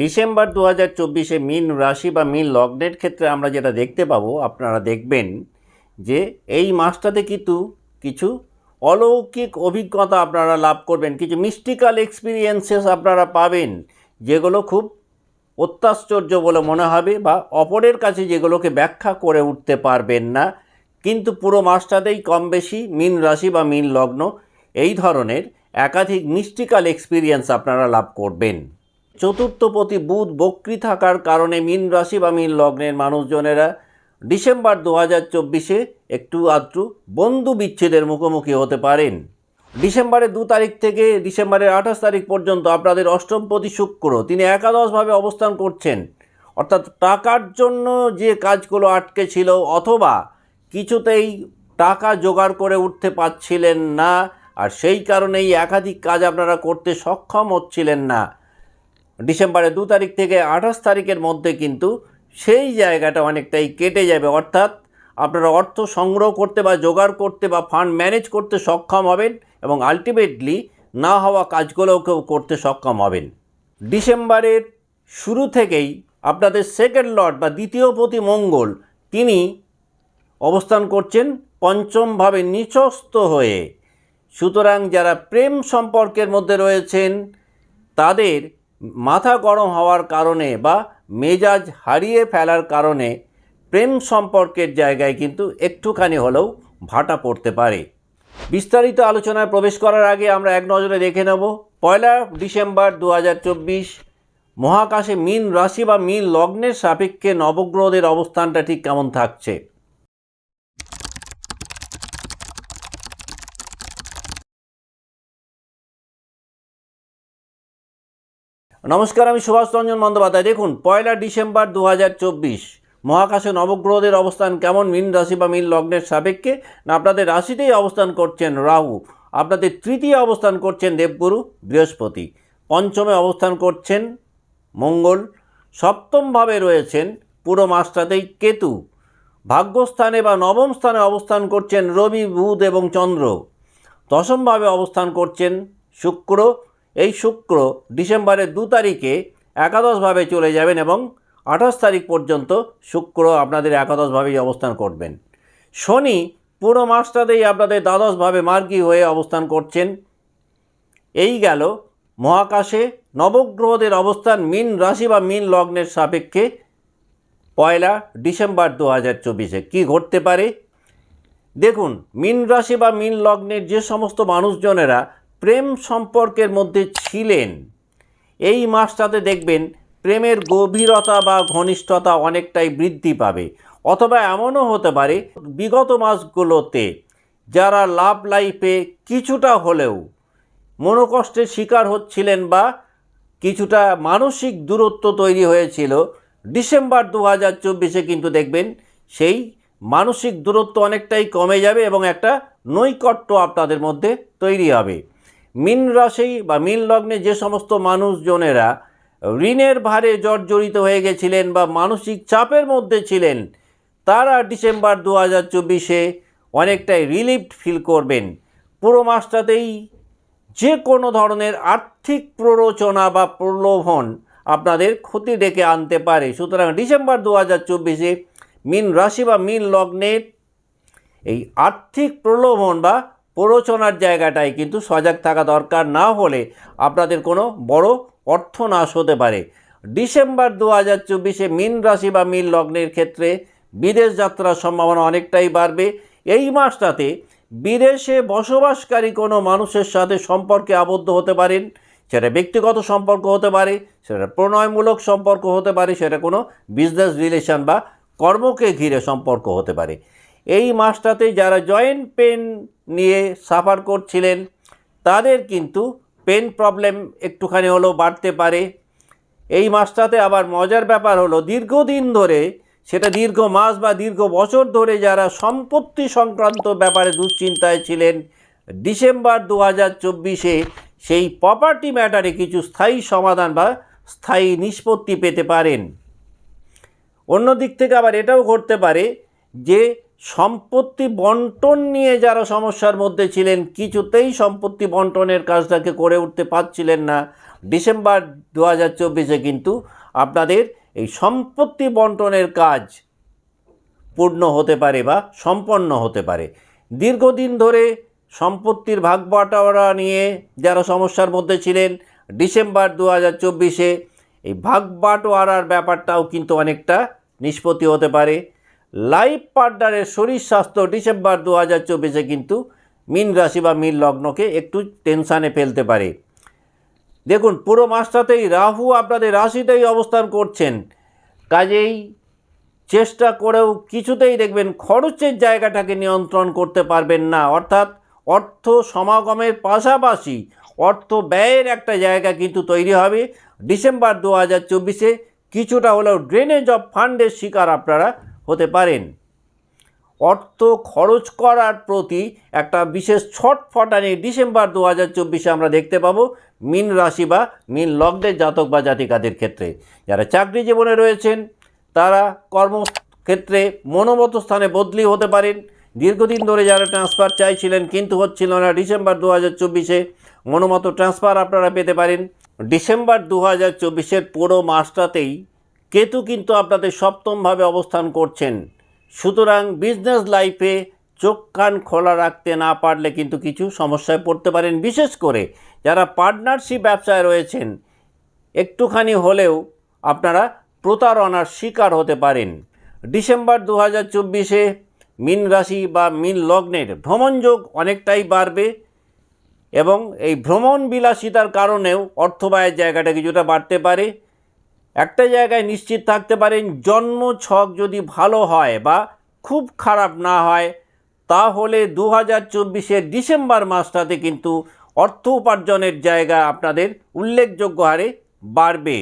December দু হাজার চব্বিশে মিন রাশি বা মিন লগ্নের ক্ষেত্রে আমরা যেটা দেখতে পাবো, আপনারা দেখবেন যে এই মাসটাতে কিন্তু কিছু অলৌকিক অভিজ্ঞতা আপনারা লাভ করবেন, কিছু মিস্টিক্যাল এক্সপিরিয়েন্সেস আপনারা পাবেন, যেগুলো খুব অত্যাশ্চর্য বলে মনে হবে বা অপরের কাছে যেগুলোকে ব্যাখ্যা করে উঠতে পারবেন না। কিন্তু পুরো মাসটাতেই কম বেশি মিন রাশি বা মিন লগ্ন, এই ধরনের একাধিক মিস্টিক্যাল এক্সপিরিয়েন্স আপনারা লাভ করবেন। চতুর্থপতি বুধ বক্রি থাকার কারণে মিন রাশি বা মিন লগ্নের মানুষজনেরা ডিসেম্বর দু হাজার চব্বিশে একটু আধটু বন্ধু বিচ্ছেদের মুখোমুখি হতে পারেন। ডিসেম্বরের দু তারিখ থেকে ডিসেম্বরের আঠাশ তারিখ পর্যন্ত আপনাদের অষ্টমপতি শুক্র, তিনি একাদশভাবে অবস্থান করছেন। অর্থাৎ টাকার জন্য যে কাজগুলো আটকে ছিল অথবা কিছুতেই টাকা জোগাড় করে উঠতে পারছিলেন না, আর সেই কারণেই একাধিক কাজ আপনারা করতে সক্ষম হচ্ছিলেন না। ডিসেম্বরের দু তারিখ থেকে আঠাশ তারিখের মধ্যে কিন্তু সেই জায়গাটা অনেকটাই কেটে যাবে। অর্থাৎ আপনারা অর্থ সংগ্রহ করতে বা জোগাড় করতে বা ফান্ড ম্যানেজ করতে সক্ষম হবেন এবং আলটিমেটলি না হওয়া কাজগুলোকেও করতে সক্ষম হবেন। ডিসেম্বরের শুরু থেকেই আপনাদের সেকেন্ড লর্ড বা দ্বিতীয় পতি মঙ্গল তিনি অবস্থান করছেন পঞ্চমভাবে নিচস্ত হয়ে। সুতরাং যারা প্রেম সম্পর্কের মধ্যে রয়েছেন, তাদের মাথা গরম হওয়ার কারণে বা মেজাজ হারিয়ে ফেলার কারণে প্রেম সম্পর্কের জায়গায় কিন্তু একটুখানি হলেও ভাটা পড়তে পারে। বিস্তারিত আলোচনায় প্রবেশ করার আগে আমরা এক নজরে দেখে নেব, পয়লা ডিসেম্বর দু হাজার চব্বিশ, মহাকাশে মিন রাশি বা মিন লগ্নের সাপেক্ষে নবগ্রহদের অবস্থানটা ঠিক কেমন থাকছে? নমস্কার, আমি সুভাষ রঞ্জন বন্দ্যোপাধ্যায়। দেখুন, পয়লা ডিসেম্বর দু হাজার চব্বিশ, মহাকাশে নবগ্রহদের অবস্থান কেমন? মীন রাশি বা মীন লগ্নের সাপেক্ষে? না, আপনাদের রাশিতেই অবস্থান করছেন রাহু। আপনাদের তৃতীয় অবস্থান করছেন দেবগুরু, বৃহস্পতি। পঞ্চমে অবস্থান করছেন মঙ্গল। সপ্তমভাবে রয়েছেন পুরো মাসটাতেই কেতু। ভাগ্যস্থানে বা নবম স্থানে অবস্থান করছেন রবি, বুধ এবং চন্দ্র। দশমভাবে অবস্থান করছেন শুক্র। এই শুক্র ডিসেম্বরের দু তারিখে একাদশভাবে চলে যাবেন এবং আঠাশ তারিখ পর্যন্ত শুক্র আপনাদের একাদশভাবেই অবস্থান করবেন। শনি পুরো মাসটাতেই আপনাদের দ্বাদশভাবে মার্গী হয়ে অবস্থান করছেন। এই গেল মহাকাশে নবগ্রহদের অবস্থান মিন রাশি বা মিন লগ্নের সাপেক্ষে পয়লা ডিসেম্বর দু হাজার চব্বিশে। কী ঘটতে পারে? দেখুন, মিন রাশি বা মিন লগ্নের যে সমস্ত মানুষজনেরা প্রেম সম্পর্কের মধ্যে ছিলেন। এই মাসটাতে দেখবেন প্রেমের গভীরতা বা ঘনিষ্ঠতা অনেকটাই বৃদ্ধি পাবে। অথবা এমনও হতে পারে, বিগত মাসগুলোতে যারা লাভ লাইফে কিছুটা হলেও মনোকষ্টের শিকার হচ্ছিলেন বা কিছুটা মানসিক দূরত্ব তৈরি হয়েছিল, ডিসেম্বর দু হাজার চব্বিশে কিন্তু দেখবেন সেই মানসিক দূরত্ব অনেকটাই কমে যাবে এবং একটা নৈকট্য আপনাদের মধ্যে তৈরি হবে। মিন রাশি বা মিন লগ্নে যে সমস্ত মানুষজনেরা ঋণের ভারে জর্জরিত হয়ে গেছিলেন বা মানসিক চাপের মধ্যে ছিলেন, তারা ডিসেম্বর দু হাজার চব্বিশে অনেকটাই রিলিফড ফিল করবেন। পুরো মাসটাতেই যে কোনো ধরনের আর্থিক প্ররোচনা বা প্রলোভন আপনাদের ক্ষতি ডেকে আনতে পারে। সুতরাং ডিসেম্বর দু হাজার চব্বিশে মিন রাশি বা মিন লগ্নের এই আর্থিক প্রলোভন বা প্ররোচনার জায়গাটায় কিন্তু সজাগ থাকা দরকার না হলে আপনাদের কোনো বড় অর্থনাশ হতে পারে। ডিসেম্বর দু হাজার চব্বিশে মিন রাশি বা মিন লগ্নের ক্ষেত্রে বিদেশ যাত্রার সম্ভাবনা অনেকটাই বাড়বে। এই মাসটাতে বিদেশে বসবাসকারী কোনো মানুষের সাথে সম্পর্কে আবদ্ধ হতে পারেন, সেটা ব্যক্তিগত সম্পর্ক হতে পারে, সেটা প্রণয়মূলক সম্পর্ক হতে পারে, সেটা কোনো বিজনেস রিলেশন বা কর্মকে ঘিরে সম্পর্ক হতে পারে। এই মাসটাতে যারা জয়েন্ট পেন নিয়ে সাফার করছিলেন, তাদের কিন্তু পেন প্রবলেম একটুখানি হলেও বাড়তে পারে। এই মাসটাতে আবার মজার ব্যাপার হলো, দীর্ঘদিন ধরে, সেটা দীর্ঘ মাস বা দীর্ঘ বছর ধরে যারা সম্পত্তি সংক্রান্ত ব্যাপারে দুশ্চিন্তায় ছিলেন, ডিসেম্বর দু হাজার চব্বিশে সেই প্রপার্টি ম্যাটারে কিছু স্থায়ী সমাধান বা স্থায়ী নিষ্পত্তি পেতে পারেন। অন্য দিক থেকে আবার এটাও ঘটতে পারে যে সম্পত্তি বন্টন নিয়ে যারা সমস্যার মধ্যে ছিলেন, কিছুতেই সম্পত্তি বন্টনের কাজটাকে করে উঠতে পারছিলেন না। ডিসেম্বর দু হাজার চব্বিশে কিন্তু আপনাদের এই সম্পত্তি বন্টনের কাজ পূর্ণ হতে পারে বা সম্পন্ন হতে পারে। দীর্ঘদিন ধরে সম্পত্তির ভাগ বাটোয়ারা নিয়ে যারা সমস্যার মধ্যে ছিলেন, ডিসেম্বর দু হাজার চব্বিশে এই ভাগ বাটোয়ারার ব্যাপারটাও কিন্তু অনেকটা নিষ্পত্তি হতে পারে। লাইফ পার্টনারের শরীর স্বাস্থ্য ডিসেম্বর দু হাজার চব্বিশে কিন্তু মিন রাশি বা মিন লগ্নকে একটু টেনশানে ফেলতে পারে। দেখুন, পুরো মাসটাতেই রাহু আপনাদের রাশিতেই অবস্থান করছেন। কাজেই চেষ্টা করেও কিছুতেই দেখবেন খরচের জায়গাটাকে নিয়ন্ত্রণ করতে পারবেন না। অর্থাৎ অর্থ সমাগমের পাশাপাশি অর্থ ব্যয়ের একটা জায়গা কিন্তু তৈরি হবে। ডিসেম্বর দু হাজার চব্বিশে কিছুটা হলেও ড্রেনেজ অফ ফান্ডের শিকার আপনারা পারেন। অর্থ খরচ করার প্রতি একটা বিশেষ ছটফটানি ডিসেম্বর দু হাজার চব্বিশে আমরা দেখতে পাবো মিন রাশি বা মিন লগ্নের জাতক বা জাতিকাদের ক্ষেত্রে। যারা চাকরি জীবনে রয়েছেন, তারা কর্মক্ষেত্রে মনোমত স্থানে বদলি হতে পারেন। দীর্ঘদিন ধরে যারা ট্রান্সফার চাইছিলেন কিন্তু হচ্ছিল না ডিসেম্বর দু হাজার চব্বিশে। মনোমত ট্রান্সফার আপনারা পেতে পারেন। ডিসেম্বর দু হাজার চব্বিশের পুরো মাসটাতেই কেতু কিন্তু আপনাদের সপ্তমভাবে অবস্থান করছেন। সুতরাং বিজনেস লাইফে চোখ কান খোলা রাখতে না পারলে কিন্তু কিছু সমস্যায় পড়তে পারেন। বিশেষ করে যারা পার্টনারশিপ ব্যবসায় রয়েছেন, একটুখানি হলেও আপনারা প্রতারণার শিকার হতে পারেন। ডিসেম্বর দু হাজার চব্বিশে মিন রাশি বা মিন লগ্নের ভ্রমণযোগ অনেকটাই বাড়বে এবং এই ভ্রমণ বিলাসিতার কারণেও অর্থব্যয়ের জায়গাটা কিছুটা বাড়তে পারে। একটা জায়গায় নিশ্চিত থাকতে পারেন, জন্ম ছক যদি ভালো হয় বা খুব খারাপ না হয়, তাহলে দু হাজার চব্বিশের ডিসেম্বর মাসটাতে কিন্তু অর্থ উপার্জনের জায়গা আপনাদের উল্লেখযোগ্য হারে বাড়বে।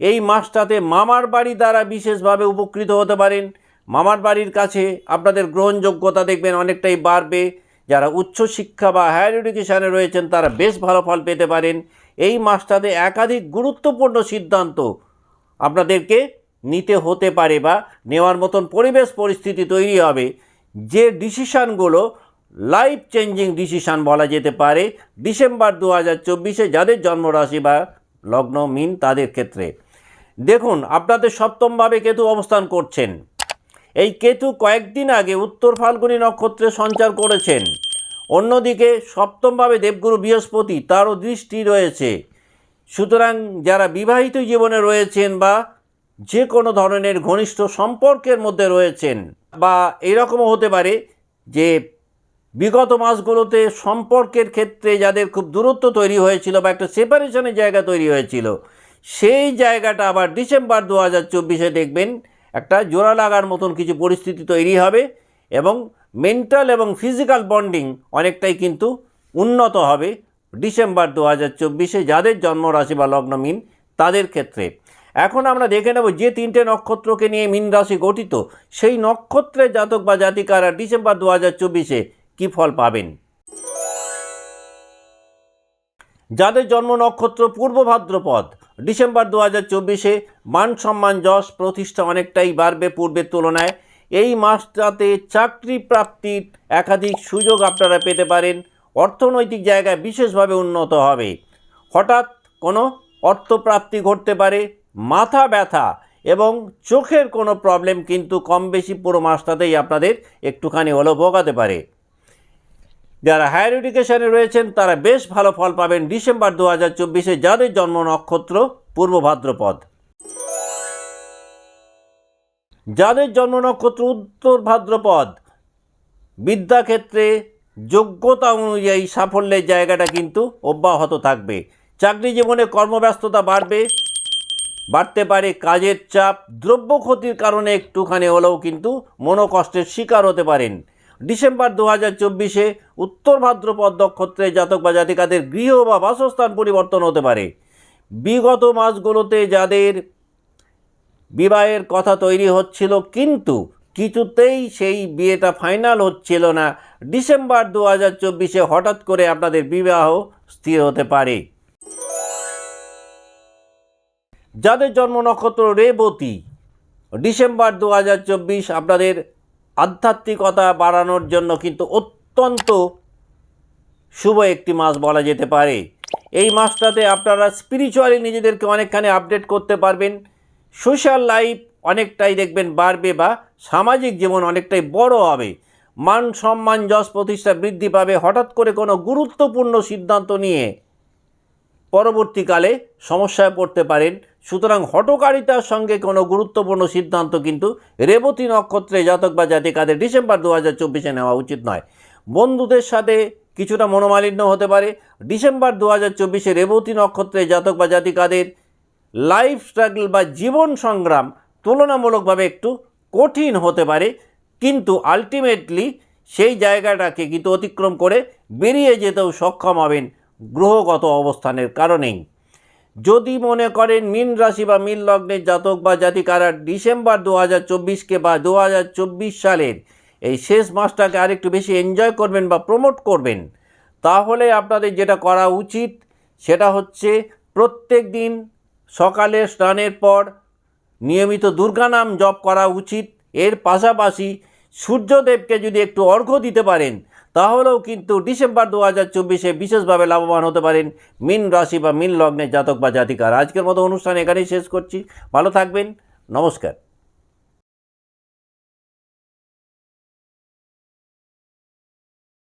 এই মাসটাতে মামার বাড়ি দ্বারা বিশেষভাবে উপকৃত হতে পারেন। মামার বাড়ির কাছে আপনাদের গ্রহণযোগ্যতা দেখবেন অনেকটাই বাড়বে। যারা উচ্চশিক্ষা বা হায়ার এডুকেশানে রয়েছেন, তারা বেশ ভালো ফল পেতে পারেন। এই মাসটাতে একাধিক গুরুত্বপূর্ণ সিদ্ধান্ত আপনাদেরকে নিতে হতে পারে বা নেওয়ার মতন পরিবেশ পরিস্থিতি তৈরি হবে। যে ডিসিশানগুলো লাইফ চেঞ্জিং ডিসিশান বলা যেতে পারে ডিসেম্বর দু হাজার চব্বিশে যাদের জন্মরাশি বা লগ্ন মিন তাদের ক্ষেত্রে। দেখুন, আপনাদের সপ্তমভাবে কেতু অবস্থান করছেন। এই কেতু কয়েকদিন আগে উত্তর ফাল্গুনী নক্ষত্রে সঞ্চার করেছেন। অন্যদিকে সপ্তমভাবে দেবগুরু বৃহস্পতি, তারও দৃষ্টি রয়েছে। সুতরাং যারা বিবাহিত জীবনে রয়েছেন বা যে কোনো ধরনের ঘনিষ্ঠ সম্পর্কের মধ্যে রয়েছেন, বা এরকমও হতে পারে যে বিগত মাসগুলোতে সম্পর্কের ক্ষেত্রে যাদের খুব দূরত্ব তৈরি হয়েছিল বা একটা সেপারেশনের জায়গা তৈরি হয়েছিল, সেই জায়গাটা আবার ডিসেম্বর দু হাজার চব্বিশে দেখবেন একটা জোড়া লাগার মতন কিছু পরিস্থিতি তৈরি হবে এবং মেন্টাল এবং ফিজিক্যাল বন্ডিং অনেকটাই কিন্তু উন্নত হবে। ডিসেম্বর দু হাজার চব্বিশে যাদের জন্মরাশি বা লগ্ন মিন, তাদের ক্ষেত্রে। এখন আমরা দেখে নেব যে তিনটে নক্ষত্রকে নিয়ে মিন রাশি গঠিত, সেই নক্ষত্রের জাতক বা জাতিকারা ডিসেম্বর দু হাজার চব্বিশে কী ফল পাবেন? যাদের জন্ম নক্ষত্র পূর্ব ভাদ্রপদ, ডিসেম্বর দু হাজার চব্বিশে মান সম্মান যশ প্রতিষ্ঠা অনেকটাই বাড়বে পূর্বের তুলনায়। এই মাসটাতে চাকরি প্রাপ্তির একাধিক সুযোগ আপনারা পেতে পারেন। অর্থনৈতিক জায়গায় বিশেষভাবে উন্নত হবে। হঠাৎ কোনো অর্থপ্রাপ্তি ঘটতে পারে, মাথা ব্যথা এবং চোখের কোনো প্রবলেম কিন্তু কম বেশি পুরো মাসটাতেই আপনাদের একটুখানি হলেও ভোগাতে পারে। যারা হায়ার এডুকেশনে রয়েছেন, তারা বেশ ভালো ফল পাবেন ডিসেম্বর দু হাজার চব্বিশে যাদের জন্ম নক্ষত্র পূর্ব ভাদ্রপদ। যাদের জন্ম নক্ষত্র উত্তর ভাদ্রপদ, বিদ্যাক্ষেত্রে যোগ্যতা অনুযায়ী সাফল্যের জায়গাটা কিন্তু অব্যাহত থাকবে। চাকরি জীবনে কর্মব্যস্ততা বাড়বে, বাড়তে পারে কাজের চাপ, দ্রব্য ক্ষতির কারণে একটুখানি হলেও কিন্তু মনোকষ্টের শিকার হতে পারেন। ডিসেম্বর দু হাজার চব্বিশে উত্তর ভাদ্রপদ নক্ষত্রে জাতক বা জাতিকাদের গৃহ বা বাসস্থান পরিবর্তন হতে পারে। বিগত মাসগুলোতে যাদের বিবাহের কথা তৈরি হচ্ছিল কিন্তু কিছুতেই সেই বিয়েটা ফাইনাল হচ্ছিল না। ডিসেম্বর দু হাজার চব্বিশে হঠাৎ করে আপনাদের বিবাহ স্থির হতে পারে। যাদের জন্ম নক্ষত্র রেবতী, ডিসেম্বর দু হাজার চব্বিশ আপনাদের আধ্যাত্মিকতা বাড়ানোর জন্য কিন্তু অত্যন্ত শুভ একটি মাস বলা যেতে পারে। এই মাসটাতে আপনারা স্পিরিচুয়ালি নিজেদেরকে অনেকখানি আপডেট করতে পারবেন। সোশ্যাল লাইফ অনেকটাই দেখবেন বাড়বে বা সামাজিক জীবন অনেকটাই বড় হবে। মান সম্মান যশ প্রতিষ্ঠা বৃদ্ধি পাবে হঠাৎ করে কোনো গুরুত্বপূর্ণ সিদ্ধান্ত নিয়ে পরবর্তীকালে সমস্যায় পড়তে পারেন। সুতরাং হটকারিতার সঙ্গে কোনো গুরুত্বপূর্ণ সিদ্ধান্ত কিন্তু রেবতী নক্ষত্রে জাতক বা জাতিকাদের ডিসেম্বর দু হাজার চব্বিশে নেওয়া উচিত নয়। বন্ধুদের সাথে কিছুটা মনোমালিন্য হতে পারে। ডিসেম্বর দু হাজার চব্বিশে রেবতী নক্ষত্রে জাতক বা জাতিকাদের লাইফ স্ট্রাগল বা জীবন সংগ্রাম তুলনামূলকভাবে একটু কঠিন হতে পারে, কিন্তু আলটিমেটলি সেই জায়গাটাকে কিন্তু অতিক্রম করে বেরিয়ে যেতেও সক্ষম হবেন গ্রহগত অবস্থানের কারণেই। যদি মনে করেন মীন রাশি বা মীন লগ্নের জাতক বা জাতিকারা ডিসেম্বর দু হাজার চব্বিশকে বা দু হাজার চব্বিশ সালের এই শেষ মাসটাকে আরেকটু বেশি এনজয় করবেন বা প্রমোট করবেন, তাহলে আপনাদের যেটা করা উচিত সেটা হচ্ছে প্রত্যেক দিন সকালে স্নানের পর নিয়মিত দুর্গা নাম জপ করা উচিত। এর পাশাপাশি সূর্যদেবকে যদি একটু অর্ঘ্য দিতে পারেন, তাহলেও কিন্তু ডিসেম্বর দু হাজার চব্বিশে বিশেষভাবে লাভবান হতে পারেন মিন রাশি বা মিন লগ্নের জাতক বা জাতিকার। আজকের মতো অনুষ্ঠান এখানেই শেষ করছি। ভালো থাকবেন। নমস্কার।